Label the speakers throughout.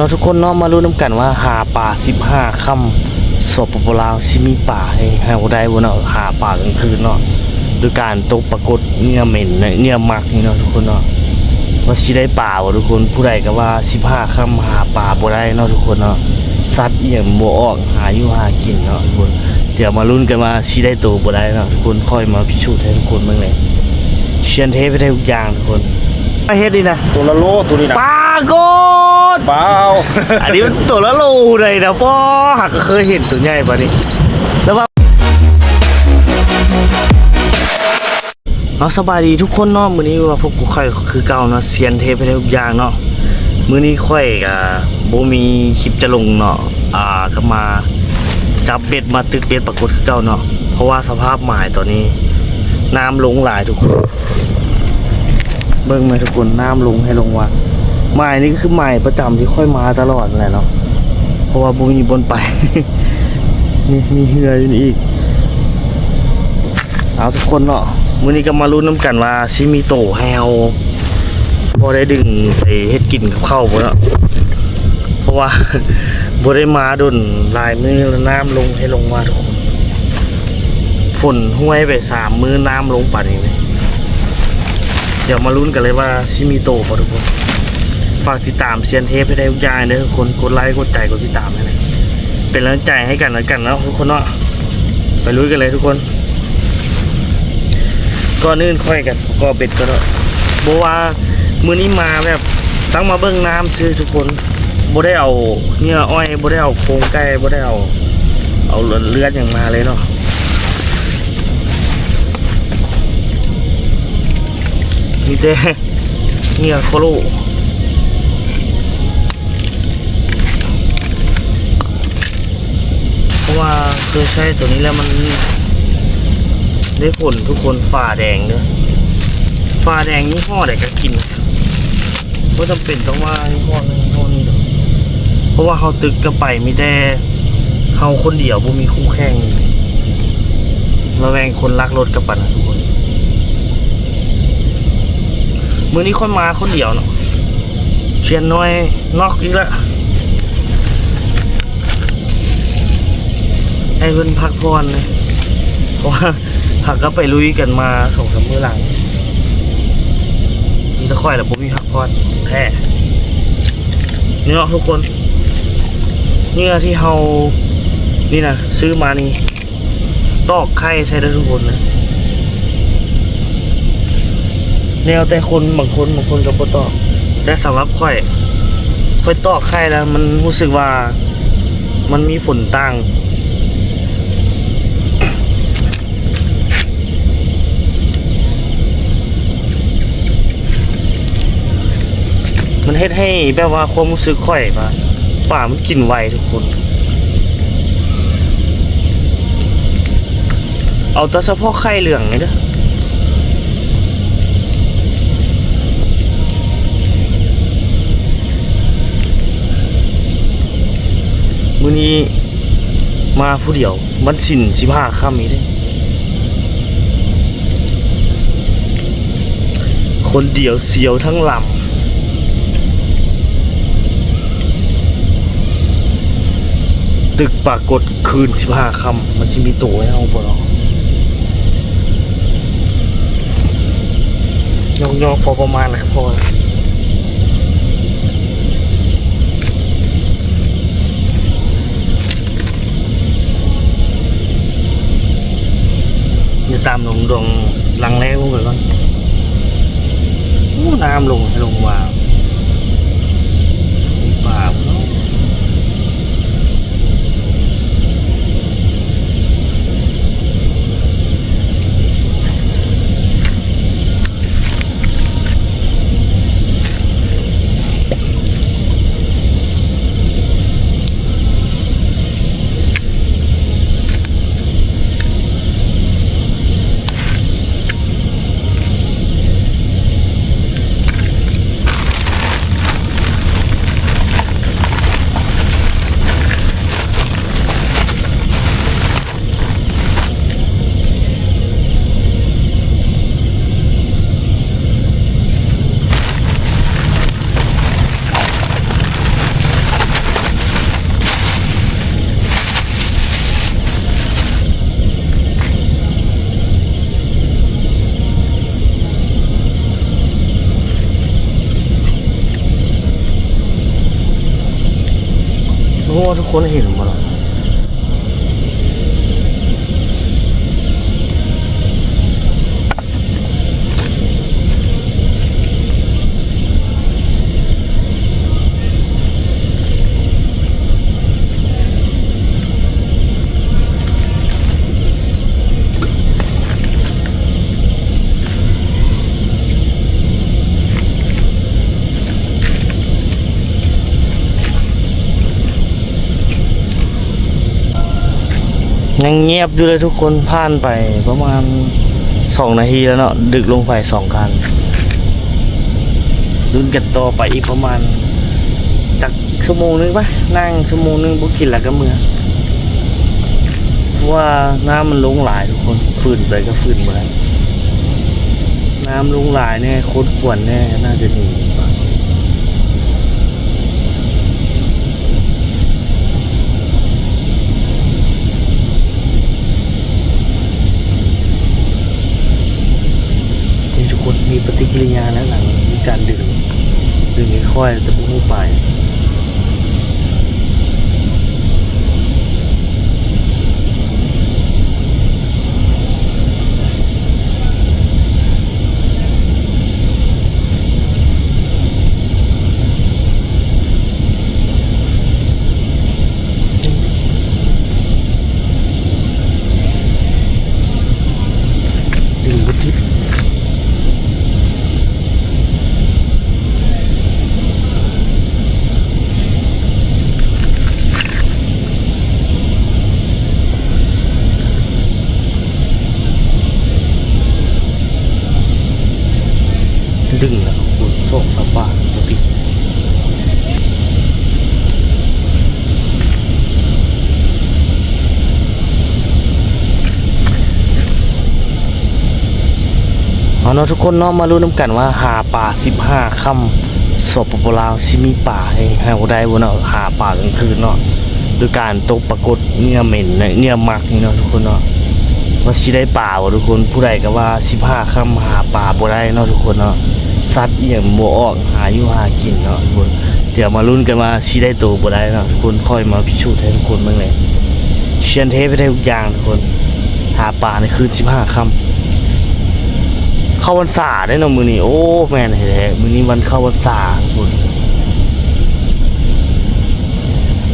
Speaker 1: เราทุกคนเนาะมารู้น้ำกันว่าหาป่าสิบห้าค่ำสปปลาวสิมีป่าให้ให้เราได้บ่เนาะหาป่ากลางคืนเนาะโดยการตกปรากฏเงื่อเหม็นเนี่ยเงื่อมักนี่เนาะทุกคนเนาะว่าสิได้ป่าบ่ทุกคนผู้ใดก็ว่าสิบห้าค่ำหาป่าบ่ได้เนาะทุกคนเนาะสัตว์เอี่ยมบ่ออกหาอยู่หากินเนาะทุกคนเดี๋ยวมาลุ้นกันว่าสิได้โตบ่ได้เนาะทุกคนค่อยมาพิสูจน์ให้ทุกคนเบิ่งเลยเชียนเทไปได้ทุกอย่างทุกคนไปเฮ็ดดีนะ
Speaker 2: ตัวละโลตัวนี้นะ
Speaker 1: ปลาก ด
Speaker 2: เปล่า
Speaker 1: อันนี้มันตัวละโลเลยนะพ่อหักก็เคยเห็นตัวใหญ่ปะนี่แล้วว่าเนาะสบายดีทุกคนเนาะมื้อนี้ว่าพวกกูค่อยคือเก่าเนาะเซียนเทปไปได้ทุกอย่างเนาะมื้อนี้ค่อยอ่าบ่มีคลิปจะลงเนาะอ่าก็มาจับเบ็ดมาตึกเบ็ดปรากฏคือเก่าเนาะเพราะว่าสภาพหมายตอนนี้ น้ำลงหลายทุกคน เบิ่งไหมทุกคนน้ำลงให้ลงวัด หมายนี่ก็คือหมายประจำที่ค่อยมาตลอดแหละเนาะเพราะว่าบ่มีบนไปนี่มีเหืออยู่นี่อีก เอาทุกคนเนาะมื้อนี้ก็มาลุ้นน้ำกันว่าซิมีโตให้เฮาพอได้ดึงไปเฮ็ดกินกับข้าวบ่เนาะเพราะว่าบ่ได้มาดุนลายมือแล้วน้ำลงให้ลงมาทุกคน ฝนห้วยไปสามมือน้ำลงป่านนี้เลยเดี๋ยวมาลุ้นกันเลยว่าชิมีโตป่ะทุกคน ฝากติดตามเซียนเทปให้ได้ทุกอย่างเลยทุกคนกดไลค์กดใจกดติดตามให้เลยเป็นกำลังใจให้กันแล้วกันเนาะทุกคนเนาะไปลุยกันเลยทุกคนก่อนอื่นค่อยกันก็เบ็ดก็เนาะบว่ามือนี้มาแบบตั้งมาเบิ้งน้ำซื้อทุกคนบ่ได้เอาเนื้ออ้อยบ่ได้เอาโครงไก่บ่ได้เอาเอาเลือดอย่างมาเลยเนาะมีแต่เงียโคโล ราะว่าเคยใช้ตัวนี้แล้วมันได้ผลทุกคนฝ่าแดงเนอะฝ่าแดงยี่ห้อใดก็กินก็จำเป็นต้องว่ายี่ห้อนั้ยี่ห้อนี้หรอกเพราะว่าเขาตึกกระไปมีแต่เขาคนเดียวบ่มีคู่แข่งระแวงคนลักรถกับปันนะทุกคนมือนี้คนมาคนเดียวเนาะเชียนน้อยนอกอีกแล้วให้ เพิ่นพักพรเลยเพราะว่าผักก็ไปลุยกันมาสองสามมื้อหลัง มีตะค่อยแต่ผมมีพักพรแท้นี่เนาะทุกคนเนื้อที่เฮานี่นะซื้อมานี่ตอกไข่ใช้ได้ทุกคนนะแนวแต่คนบางคนบางคนก็บ่ตอกแต่สำหรับข่อยข่อยตอกไข่แล้วมันรู้สึกว่ามันมีผลต่าง มันเฮ็ดให้แบบว่าความรู้สึกข่อยว่าป่ามันกินไวทุกคน เอาแต่เฉพาะไข่เหลืองนี่เด้อมื้อนี้มาผู้เดียววันสินสิบห้าค่ำนี้ได้คนเดียวเสียวทั้งลำึกปรากฏคืนสิบห้าคำมันจะมีตัวให้เอาบ่เนาะยอกๆพอประมาณนะครับพอจะตามลงดงลังแรกลงไปก่อนน้ำลงให้ลงมา โอ้ทุกคนเยังเงียบอยู่เลยทุกคนผ่านไปประมาณสองนาทีแล้วเนาะดึกลงไปสองคันลุ้นกันต่อไปอีกประมาณจักชั่วโมงนึงปะนั่งชั่วโมงนึงบุกินแล้วก็เมื่อว่าน้ำมันลงหลายทุกคนฝืนไปก็ฝืนหมดแล้วน้ำลงหลายแน่โคตรกวนแน่น่าจะหนี ริยาและหลังมีการดื่มดื่มนี้ค่อยจะพุ่งไป ดึงแล้วคุณโชคสบายปกติเอาเนาะทุกคนเนาะมารู้น้ำกันว่าหาป่าสิบห้าค่ำสปปลาวซิมีป่าให้ให้เราได้บนเนาะหาป่ากลางคืนเนาะโดยการตกปรากฏเงื่อเหม็นเนี่ยเงื่อมักนี่เนาะทุกคนเนาะว่าสิได้ป่าบ่ทุกคนผู้ใดก็ว่า15ค่ำหาป่าบ่ได้เนาะทุกคนเนาะ สัตว์อย่างบ่ออกหาอยู่หากินเนาะทุกคนเดี๋ยวมาลุ้นกันว่าสิได้โตบ่ได้เนาะทุกคนค่อยมาพิสูจน์ให้ทุกคนเบิ่งเลยเชียนเทไปได้ทุกอย่างทุกคน หาป่าในคืน15ค่ำเข้าวันษาได้เนาะมือนี้โอ้แม่นแท้มือนี้วันเข้าวันษาทุกคน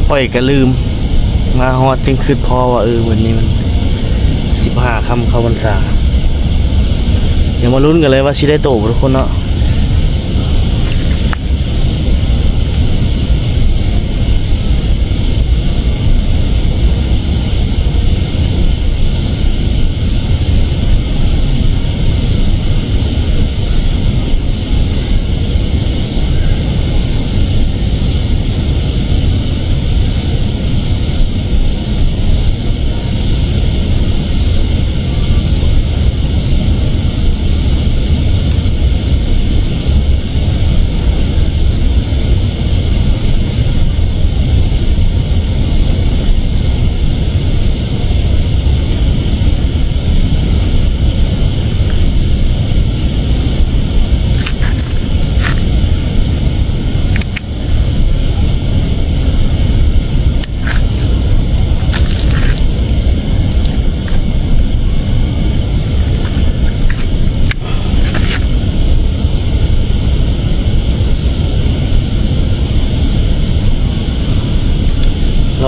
Speaker 1: ค่อยก็ลืม มาฮอดจึงคิดพอว่าเออวันนี้มันสิบห้าค่ำเข้าพรรษาเดี๋ยวมาลุ้นกันเลยว่าชิได้โตบ่ทุกคนเนาะ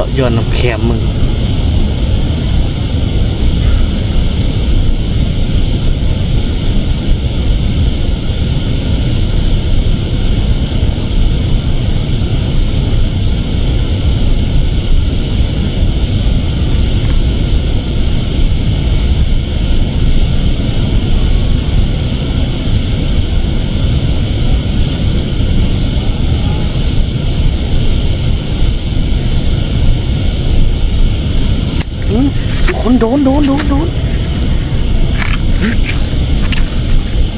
Speaker 1: าะย้อนน้ำแข็งมึง โดนโดนโดนโดน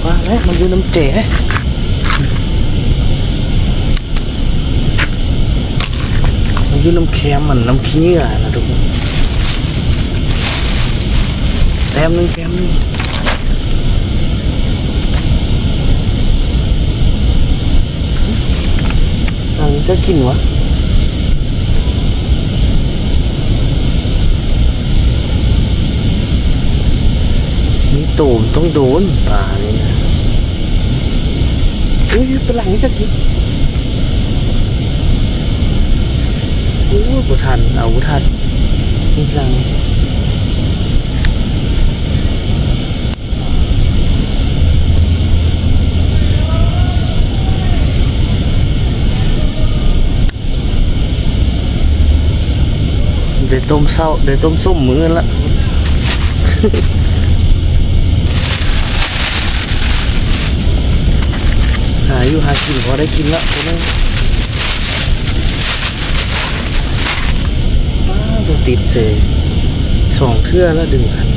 Speaker 1: ว่าแล้วมันอยู่น้ำเจ๋มันอยู่น้ำแคมมันน้ำขี้เหงื่อนะทุกคนแต้มหนึงแต้มนึงอันจะกินวะ โตมันต้องโดนปลานี่นะอุ้ยฝรั่งนี่ก็กินโอ้ยบ่ทันเอาบ่ทันนี่ฝรั่งได้ต้มเศร้าได้ต้มส้มมือละ ยู่หากินพอได้กินละคนนึงว้ติดเสยสองเทื่อแล้วดึงกัน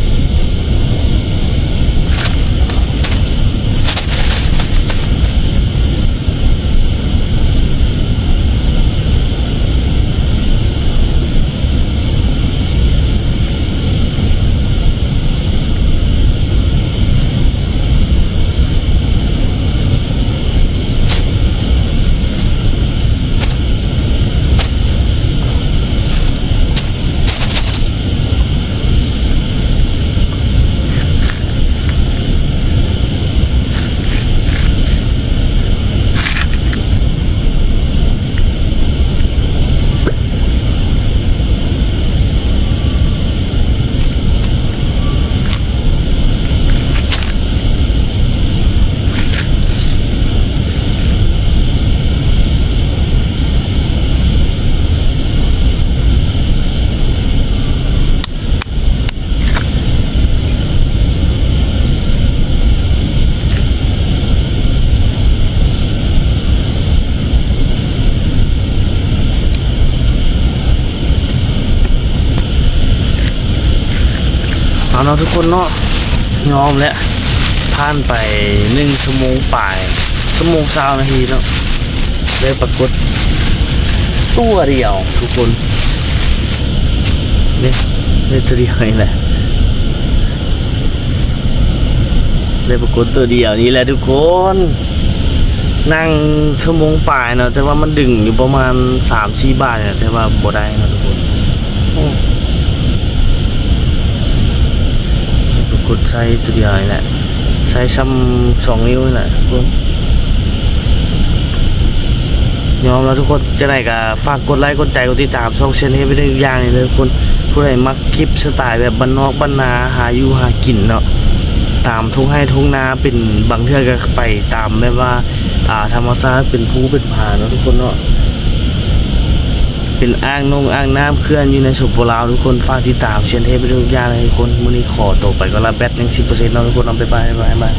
Speaker 1: นาะทุกคนเนาะยอมแล้วผ่านไปหนึ่งชั่วโมงป่ายชั่วโมงสาวนาทีแล้วได้ปรากฏตัวเดียวทุกคนนี่นี่ตัวเดียวนี่แหละได้ปรากฏตัวเดียวนี่แหละทุกคน นั่งชั่วโมงป่ายเนาะแต่ว่ามันดึงอยู่ประมาณสามสี่บาทเนี่ยแต่ว่าบ่ได้เนาะทุกคน โอ้ปรากฏใช้ตัวเดียวนี่แหละ ใช้ซ้ำสองนิ้วนี่แหละทุกคนยอมแล้วทุกคนจะไหนก็ฝากกดไลค์กดใจกดติดตามช่องเชนให้ไปได้ทุกอย่างเลยทุกคนผู้ใดมักคลิปสไตล์แบบบ้านนอกบ้านนาหาอยู่หากินเนาะตามทุ่งให้ทุ่งนาเป็นบางเทื่อก็ไปตามแบบว่า อ่าธรรมชาติเป็นภูเป็นผาเนาะทุกคนเนาะ เป็นอ้างนงอ้างน้ำเคลื่อนอยู่ในสปปลาวทุกคนฟางที่ตามเชียนเทพไปทุกอย่างเลยทุกคนมื้อนี้ขอตัวไปก็รับแบตยังสิบเปอร์เซ็นต์เนาะทุกคนเอาไปบายบายบาย